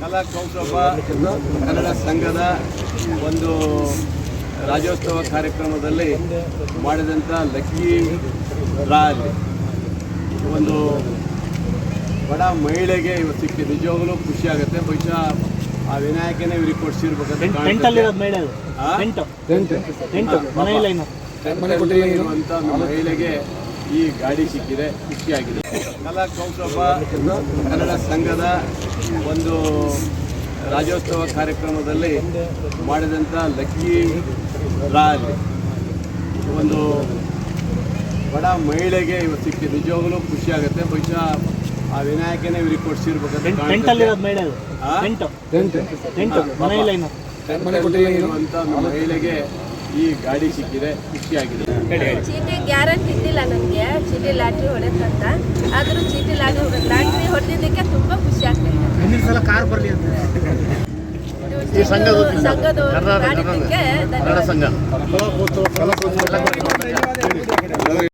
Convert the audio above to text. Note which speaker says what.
Speaker 1: ಕಲಾ ಕೌಶವ ಕನ್ನಡ ಸಂಘದ ಒಂದು ರಾಜ್ಯೋತ್ಸವ ಕಾರ್ಯಕ್ರಮದಲ್ಲಿ ಮಾಡಿದಂಥ ಲಕ್ಕಿ ಡ್ರಾ ಅಲ್ಲಿ ಒಂದು ಬಡ ಮಹಿಳೆಗೆ ಇವತ್ತು ಸಿಕ್ಕಿ ನಿಜವಾಗಲೂ ಖುಷಿ ಆಗುತ್ತೆ. ಬಹುಶಃ ಆ ವಿನಾಯಕನೇ ಇವ್ರಿಗೆ ಕೊಡಿಸಿರ್ಬೇಕಂತ ಮಹಿಳೆಗೆ ಈ ಗಾಡಿ ಸಿಕ್ಕಿದೆ ಖುಷಿಯಾಗಿದೆ ಕಲಾ ಕೌಶವ ಕನ್ನಡ ಸಂಘದ ಒಂದು ರಾಜ್ಯೋತ್ಸವ ಕಾರ್ಯಕ್ರಮದಲ್ಲಿ ಮಾಡಿದಂಥ ಲಕ್ಕಿ ಡ್ರಾ ಅಲ್ಲಿ ಒಂದು ಬಡ ಮಹಿಳೆಗೆ ಇವತ್ತು ಸಿಕ್ಕಿ ನಿಜವಾಗಲೂ ಖುಷಿ ಆಗುತ್ತೆ. ಬಹುಶಃ ಆ ವಿನಾಯಕನೇ ಇವ್ರಿಗೆ ಕೊಡಿಸಿರ್ಬೇಕಂತ ಮಹಿಳೆಗೆ ಈ ಗಾಡಿ ಸಿಕ್ಕಿದೆ ಖುಷಿಯಾಗಿದೆ
Speaker 2: ಚೀಟಿ ಗ್ಯಾರಂಟಿ ಇದ್ದಿಲ್ಲ ನನಗೆ ಚೀಟಿ ಲಾಟ್ರಿ ಹೊಡೆದಂತ ಆದರೂ ಚೀಟಿ ಲಾಟ್ರಿ ಲಾಟ್ರಿ ಹೊಡೆದಿದ್ದಕ್ಕೆ ತುಂಬ ಖುಷಿ ಆಗ್ತದೆ
Speaker 3: ಮುಂದಿನ ಸಲ ಕಾರ್ ಬರಲಿ ಅಂತ.
Speaker 2: ಸಂಘದ ಮಾಡಿದ್ದಕ್ಕೆ ಧನ್ಯವಾದ
Speaker 1: ಸಂಘ.